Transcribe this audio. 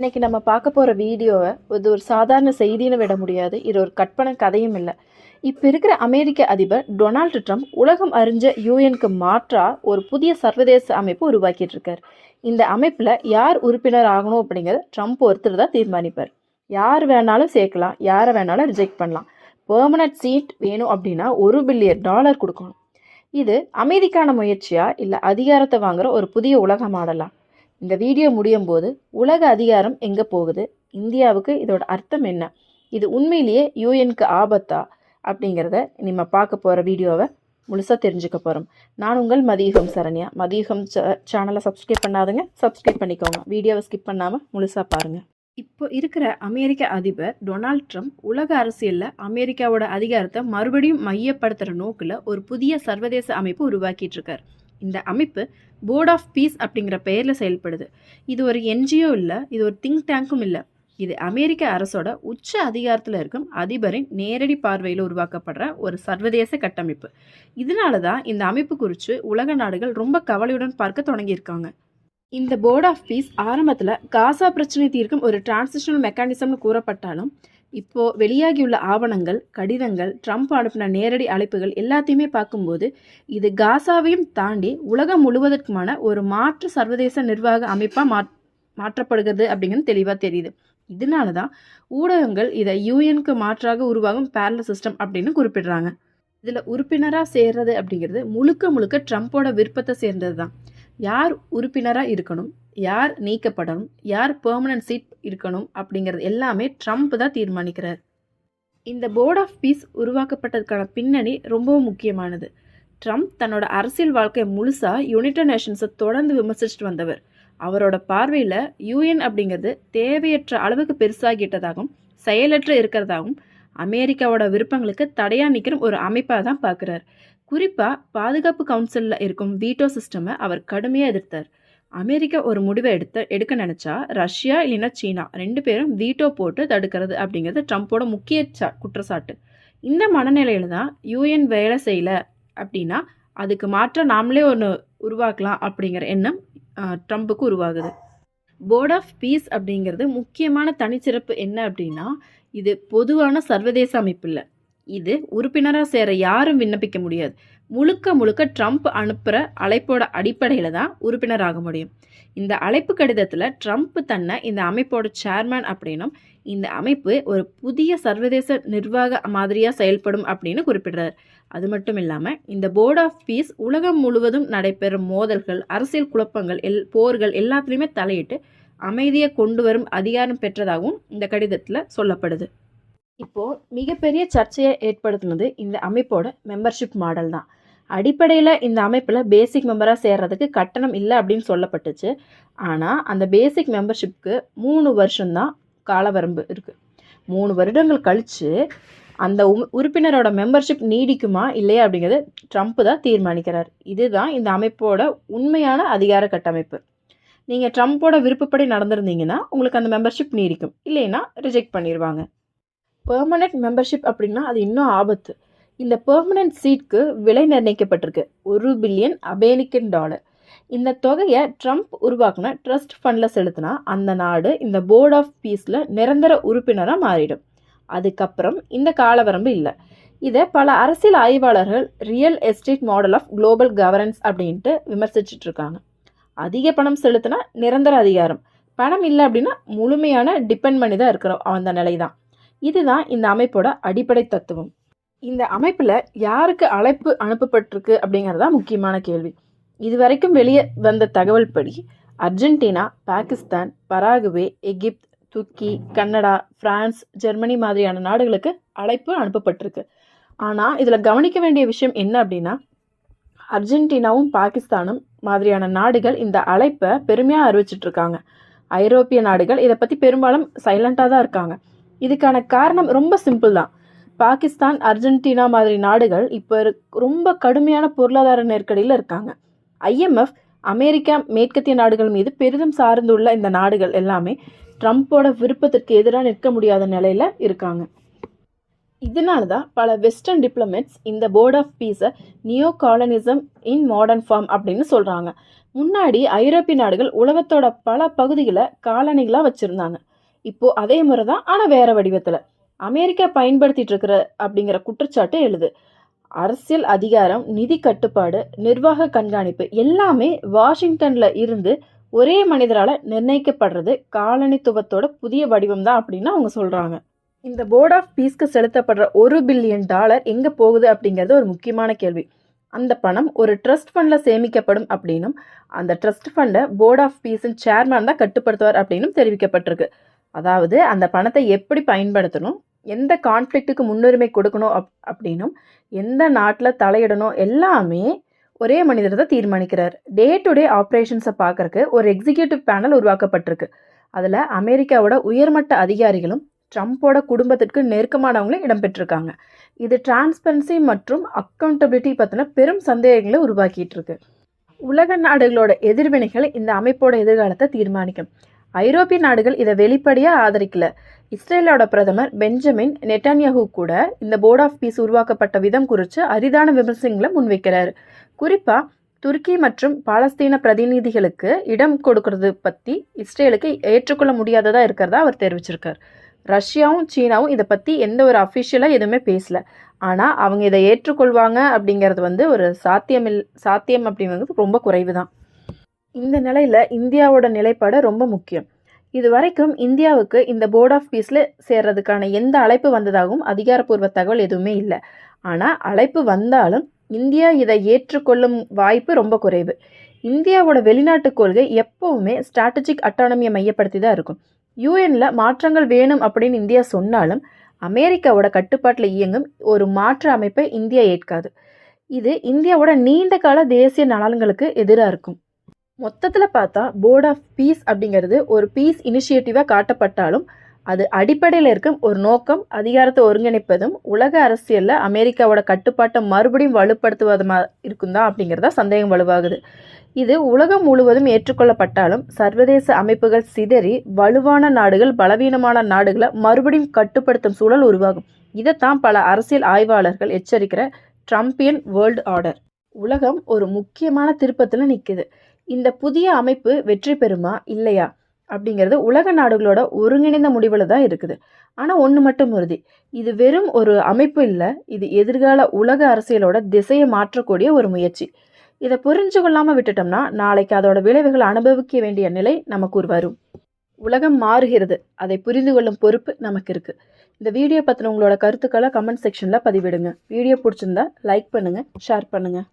இன்னைக்கு நம்ம பார்க்க போகிற வீடியோவை இது ஒரு சாதாரண செய்தின்னு விட முடியாது. இது ஒரு கற்பனை கதையும் இல்லை. இப்போ இருக்கிற அமெரிக்க அதிபர் டொனால்டு ட்ரம்ப் உலகம் அறிஞ்ச யூஎனுக்கு மாற்றா ஒரு புதிய சர்வதேச அமைப்பு உருவாக்கிட்டு இருக்கார். இந்த அமைப்பில் யார் உறுப்பினர் ஆகணும் அப்படிங்கிறத ட்ரம்ப் ஒருத்தர் தான் தீர்மானிப்பார். யார் வேணாலும் சேர்க்கலாம் யாரை வேணாலும் ரிஜெக்ட் பண்ணலாம். பெர்மனன்ட் சீட் வேணும் அப்படின்னா ஒரு பில்லியன் டாலர் கொடுக்கணும். இது அமைதிக்கான முயற்சியா இல்லை அதிகாரத்தை வாங்குற ஒரு புதிய உலக மாடலா இந்த வீடியோ முடியும் போது உலக அதிகாரம் எங்கே போகுது? இந்தியாவுக்கு இதோட அர்த்தம் என்ன? இது உண்மையிலேயே யூஎனுக்கு ஆபத்தா? அப்படிங்கிறத நம்ம பார்க்க போகிற வீடியோவை முழுசாக தெரிஞ்சுக்க போகிறோம் நான் உங்கள் மதியுகம் சரண்யா. மதியுகம் சேனலை சப்ஸ்கிரைப் பண்ணாதுங்க. சப்ஸ்கிரைப் பண்ணிக்கோங்க. வீடியோவை ஸ்கிப் பண்ணாமல் முழுசாக பாருங்கள் இப்போ இருக்கிற அமெரிக்க அதிபர் டொனால்ட் ட்ரம்ப் உலக அரசியலில் அமெரிக்காவோட அதிகாரத்தை மறுபடியும் மையப்படுத்துகிற நோக்கில் ஒரு புதிய சர்வதேச அமைப்பு உருவாக்கிட்டு இருக்கார். இந்த அமைப்பு போர்ட் ஆஃப் பீஸ் அப்படிங்கிற பெயரில் செயல்படுது. இது ஒரு என்ஜிஓ இல்லை இது ஒரு திங்க் டேங்க்கும் இல்லை. இது அமெரிக்க அரசோட உச்ச அதிகாரத்தில் இருக்கும் அதிபரின் நேரடி பார்வையில் உருவாக்கப்படுற ஒரு சர்வதேச கட்டமைப்பு. இதனால தான் இந்த அமைப்பு குறித்து உலக நாடுகள் ரொம்ப கவலையுடன் பார்க்க தொடங்கியிருக்காங்க. இந்த போர்ட் ஆஃப் பீஸ் ஆரம்பத்தில் காசா பிரச்சனை தீர்க்கும் ஒரு டிரான்சிஷனல் மெக்கானிசம்னு கூறப்பட்டாலும் இப்போ வெளியாகியுள்ள ஆவணங்கள் கடிதங்கள் ட்ரம்ப் அனுப்பின நேரடி அழைப்புகள் எல்லாத்தையுமே பார்க்கும்போது இது காசாவையும் தாண்டி உலகம் முழுவதற்குமான ஒரு மாற்று சர்வதேச நிர்வாக அமைப்பாக மா மாற்றப்படுகிறது அப்படிங்கிறது தெளிவாக தெரியுது. இதனால தான் ஊடகங்கள் இதை யூஎனுக்கு மாற்றாக உருவாகும் பேரல சிஸ்டம் அப்படின்னு குறிப்பிடுறாங்க. இதில் உறுப்பினராக சேர்றது அப்படிங்கிறது முழுக்க முழுக்க ட்ரம்ப்போட விருப்பத்தை சேர்ந்தது தான் யார் உறுப்பினராக இருக்கணும்? யார் நீக்கப்படணும் யார் பெர்மனன்ட் சீட் இருக்கணும் அப்படிங்கிறது எல்லாமே ட்ரம்ப் தான் தீர்மானிக்கிறார். இந்த போர்ட் ஆஃப் பீஸ் உருவாக்கப்பட்டதுக்கான பின்னணி ரொம்பவும் முக்கியமானது. ட்ரம்ப் தன்னோட அரசியல் வாழ்க்கை முழுசாக யுனைடெட் நேஷன்ஸை தொடர்ந்து விமர்சிச்சுட்டு வந்தவர். அவரோட பார்வையில் யூஎன் அப்படிங்கிறது தேவையற்ற அளவுக்கு பெருசாகிட்டதாகவும் செயலற்ற இருக்கிறதாகவும் அமெரிக்காவோட விருப்பங்களுக்கு தடையாக நிற்கிற ஒரு அமைப்பாக தான் பார்க்குறார். குறிப்பாக பாதுகாப்பு கவுன்சிலில் இருக்கும் வீட்டோ சிஸ்டமை அவர் கடுமையாக எதிர்த்தார். அமெரிக்கா ஒரு முடிவை எடுத்த எடுக்க நினச்சா ரஷ்யா இல்லைன்னா சீனா ரெண்டு பேரும் வீட்டோ போட்டு தடுக்கிறது அப்படிங்கிறது ட்ரம்ப்போட முக்கிய சா குற்றச்சாட்டு. இந்த மனநிலையில் தான் யூஎன் வேலை செய்யலை அப்படின்னா அதுக்கு மாற்ற நாமளே ஒன்று உருவாக்கலாம் அப்படிங்கிற எண்ணம் ட்ரம்ப்புக்கு உருவாகுது. போர்ட் ஆஃப் பீஸ் அப்படிங்கிறது முக்கியமான தனிச்சிறப்பு என்ன அப்படின்னா இது பொதுவான சர்வதேச அமைப்பு இல்லை. இது உறுப்பினராக சேர யாரும் விண்ணப்பிக்க முடியாது. முழுக்க முழுக்க ட்ரம்ப் அனுப்புகிற அழைப்போட அடிப்படையில் தான் உறுப்பினராக முடியும். இந்த அழைப்பு கடிதத்தில் ட்ரம்ப் தன்னை இந்த அமைப்போட சேர்மேன் அப்படின்னும் இந்த அமைப்பு ஒரு புதிய சர்வதேச நிர்வாக மாதிரியாக செயல்படும் அப்படின்னு குறிப்பிடுறார். அது மட்டும் இல்லாமல் இந்த போர்ட் ஆஃப் பீஸ் உலகம் முழுவதும் நடைபெறும் மோதல்கள் அரசியல் குழப்பங்கள் எல் போர்கள் எல்லாத்துலேயுமே தலையிட்டு அமைதியை கொண்டு வரும் அதிகாரம் பெற்றதாகவும் இந்த கடிதத்தில் சொல்லப்படுது. இப்போது மிகப்பெரிய சர்ச்சையை ஏற்படுத்தினது இந்த அமைப்போட மெம்பர்ஷிப் மாடல் தான். அடிப்படையில் இந்த அமைப்பில் பேசிக் மெம்பராக சேர்றதுக்கு கட்டணம் இல்லை அப்படின்னு சொல்லப்பட்டுச்சு. ஆனால் அந்த பேசிக் மெம்பர்ஷிப்க்கு மூணு வருஷம்தான் காலவரம்பு இருக்குது மூணு வருடங்கள் கழித்து அந்த உறுப்பினரோட மெம்பர்ஷிப் நீடிக்குமா இல்லையா அப்படிங்கிறது ட்ரம்ப் தான் தீர்மானிக்கிறார். இதுதான் இந்த அமைப்போட உண்மையான அதிகார கட்டமைப்பு. நீங்கள் ட்ரம்ப்போட விருப்பப்படி நடந்திருந்தீங்கன்னா உங்களுக்கு அந்த மெம்பர்ஷிப் நீடிக்கும். இல்லைன்னா ரிஜெக்ட் பண்ணிடுவாங்க பெர்மனெண்ட் மெம்பர்ஷிப் அப்படின்னா அது இன்னும் ஆபத்து. இந்த பெர்மனன்ட் சீட்க்கு விலை நிர்ணயிக்கப்பட்டிருக்கு. ஒரு பில்லியன் அமெரிக்கன் டாலர் இந்த தொகையை ட்ரம்ப் உருவாக்கின ட்ரஸ்ட் ஃபண்டில் செலுத்தினா அந்த நாடு இந்த போர்ட் ஆஃப் பீஸில் நிரந்தர உறுப்பினராக மாறிடும். அதுக்கப்புறம் இந்த காலவரம்பு இல்லை. இதை பல அரசியல் ஆய்வாளர்கள் real estate model of global governance அப்படின்ட்டு விமர்சிச்சுட்டு இருக்காங்க அதிக பணம் செலுத்தினா நிரந்தர அதிகாரம். பணம் இல்லை அப்படின்னா முழுமையான டிபெண்ட் பண்ணி தான் இருக்கிறோம். அந்த நிலை தான் இதுதான் இந்த அமைப்போட அடிப்படை தத்துவம். இந்த அமைப்பில் யாருக்கு அழைப்பு அனுப்பப்பட்டிருக்கு அப்படிங்கிறது தான் முக்கியமான கேள்வி. இதுவரைக்கும் வெளியே வந்த தகவல் படி Argentina Pakistan Paraguay Egypt Turkey Canada France Germany மாதிரியான நாடுகளுக்கு அழைப்பு அனுப்பப்பட்டிருக்கு. ஆனால் இதில் கவனிக்க வேண்டிய விஷயம் என்ன அப்படின்னா அர்ஜென்டினாவும் பாகிஸ்தானும் மாதிரியான நாடுகள் இந்த அழைப்பை பெருமையாக அறிவிச்சிட்ருக்காங்க. ஐரோப்பிய நாடுகள் இதை பற்றி பெரும்பாலும் சைலண்ட்டாக தான் இருக்காங்க. இதுக்கான காரணம் ரொம்ப சிம்பிள் தான். பாகிஸ்தான் அர்ஜென்டினா மாதிரி நாடுகள் இப்போ ரொம்ப கடுமையான பொருளாதார நெருக்கடியில் இருக்காங்க. ஐஎம்எஃப் அமெரிக்கா மேற்கத்திய நாடுகள் மீது பெரிதும் சார்ந்துள்ள இந்த நாடுகள் எல்லாமே ட்ரம்ப்போட விருப்பத்திற்கு எதிராக நிற்க முடியாத நிலையில் இருக்காங்க. இதனால தான் பல வெஸ்டர்ன் டிப்ளமேட்ஸ் இந்த போர்ட் ஆஃப் பீஸை neo colonialism in modern form அப்படின்னு சொல்கிறாங்க முன்னாடி ஐரோப்பிய நாடுகள் உலகத்தோட பல பகுதிகளை காலனிகளாக வச்சுருந்தாங்க. இப்போது அதே முறை தான் ஆனால் வேறு வடிவத்தில். அமெரிக்கா பயன்படுத்திட்டு இருக்கிற அப்படிங்கிற குற்றச்சாட்டு எழுது. அரசியல் அதிகாரம் நிதி கட்டுப்பாடு நிர்வாக கண்காணிப்பு எல்லாமே வாஷிங்டன்ல இருந்து ஒரே மனிதரால நிர்ணயிக்கப்படுறது காலனித்துவத்தோட புதிய வடிவம் தான் அப்படின்னு அவங்க சொல்றாங்க. இந்த போர்ட் ஆஃப் பீஸ்க்கு செலுத்தப்படுற ஒரு பில்லியன் டாலர் எங்க போகுது அப்படிங்கிறது ஒரு முக்கியமான கேள்வி. அந்த பணம் ஒரு ட்ரஸ்ட் ஃபண்டில் சேமிக்கப்படும் அப்படின்னும் அந்த ட்ரஸ்ட் ஃபண்டை போர்ட் ஆஃப் பீஸின் சேர்மேன் தான் கட்டுப்படுத்துவார் அப்படின்னும் தெரிவிக்கப்பட்டிருக்கு. அதாவது அந்த பணத்தை எப்படி பயன்படுத்தணும் எந்த கான்ஃப்ளிக்ட்டுக்கு முன்னுரிமை கொடுக்கணும் அப் அப்படின்னும் எந்த நாட்டில் தலையிடணும் எல்லாமே ஒரே மனிதர் தான் தீர்மானிக்கிறார். டே டு டே ஆப்ரேஷன்ஸை பார்க்கறக்கு ஒரு எக்ஸிக்யூட்டிவ் பேனல் உருவாக்கப்பட்டிருக்கு. அதில் அமெரிக்காவோட உயர்மட்ட அதிகாரிகளும் ட்ரம்ப்போட குடும்பத்திற்கு நெருக்கமானவங்களும் இடம்பெற்றிருக்காங்க. இது டிரான்ஸ்பரன்சி மற்றும் அக்கௌண்டபிலிட்டி பற்றின பெரும் சந்தேகங்களை உருவாக்கிட்டு இருக்கு உலக நாடுகளோட எதிர்வினைகள் இந்த அமைப்போட எதிர்காலத்தை தீர்மானிக்கும். ஐரோப்பிய நாடுகள் இதை வெளிப்படையாக ஆதரிக்கல. இஸ்ரேலோட பிரதமர் பெஞ்சமின் நெட்டன்யாஹூ கூட இந்த போர்ட் ஆஃப் பீஸ் உருவாக்கப்பட்ட விதம் குறித்து அரிதான விமர்சனங்களை முன்வைக்கிறார். குறிப்பாக துருக்கி மற்றும் பாலஸ்தீன பிரதிநிதிகளுக்கு இடம் கொடுக்கறது பற்றி இஸ்ரேலுக்கு ஏற்றுக்கொள்ள முடியாததாக இருக்கிறதா அவர் தெரிவிச்சிருக்கார். ரஷ்யாவும் சீனாவும் இதை பற்றி எந்த ஒரு அஃபிஷியலாக எதுவுமே பேசல. ஆனால் அவங்க இதை ஏற்றுக்கொள்வாங்க அப்படிங்கிறது வந்து ஒரு சாத்தியமில் சாத்தியம் அப்படிங்கிறது ரொம்ப குறைவு தான் இந்த நிலையில் இந்தியாவோட நிலைப்பாடு ரொம்ப முக்கியம். இது வரைக்கும் இந்தியாவுக்கு இந்த போர்ட் ஆஃப் பீஸில் சேர்றதுக்கான எந்த அழைப்பு வந்ததாகவும் அதிகாரப்பூர்வ தகவல் எதுவுமே இல்லை. ஆனால் அழைப்பு வந்தாலும் இந்தியா இதை ஏற்றுக்கொள்ளும் வாய்ப்பு ரொம்ப குறைவு. இந்தியாவோட வெளிநாட்டு கொள்கை எப்பவுமே ஸ்ட்ராட்டஜிக் அட்டானமியை மையப்படுத்தி தான் இருக்கும். யூஎனில் மாற்றங்கள் வேணும் அப்படின்னு இந்தியா சொன்னாலும் அமெரிக்காவோட கட்டுப்பாட்டில் இயங்கும் ஒரு மாற்று அமைப்பை இந்தியா ஏற்காது. இது இந்தியாவோட நீண்ட கால தேசிய நலன்களுக்கு எதிராக இருக்கும். மொத்தத்தில் பார்த்தா போர்ட் ஆஃப் பீஸ் அப்படிங்கிறது ஒரு பீஸ் இனிஷியேட்டிவாக காட்டப்பட்டாலும் அது அடிப்படையில் இருக்கும் ஒரு நோக்கம் அதிகாரத்தை ஒருங்கிணைப்பதும் உலக அரசியலில் அமெரிக்காவோட கட்டுப்பாட்டை மறுபடியும் வலுப்படுத்துவதுமா இருக்கும் தான் அப்படிங்கிறதா சந்தேகம் வலுவாகுது. இது உலகம் முழுவதும் ஏற்றுக்கொள்ளப்பட்டாலும் சர்வதேச அமைப்புகள் சிதறி வலுவான நாடுகள் பலவீனமான நாடுகளை மறுபடியும் கட்டுப்படுத்தும் சூழல் உருவாகும். இதைத்தான் பல அரசியல் ஆய்வாளர்கள் எச்சரிக்கிற ட்ரம்பியன் வேர்ல்டு ஆர்டர் உலகம் ஒரு முக்கியமான திருப்பத்தில் நிற்குது இந்த புதிய அமைப்பு வெற்றி பெறுமா? இல்லையா? அப்படிங்கிறது உலக நாடுகளோட ஒருங்கிணைந்த முடிவில் தான் இருக்குது. ஆனால் ஒன்று மட்டும் உறுதி. இது வெறும் ஒரு அமைப்பு இல்லை. இது எதிர்கால உலக அரசியலோட திசையை மாற்றக்கூடிய ஒரு முயற்சி. இதை புரிஞ்சு கொள்ளாமல் விட்டுட்டோம்னா நாளைக்கு அதோட விளைவுகளை அனுபவிக்க வேண்டிய நிலை நமக்கு வரும் உலகம் மாறுகிறது. அதை புரிந்து கொள்ளும் பொறுப்பு நமக்கு இருக்குது இந்த வீடியோ பற்றின உங்களோட கருத்துக்களை கமெண்ட் செக்ஷனில் பதிவிடுங்க. வீடியோ பிடிச்சிருந்தா லைக் பண்ணுங்கள் ஷேர் பண்ணுங்கள்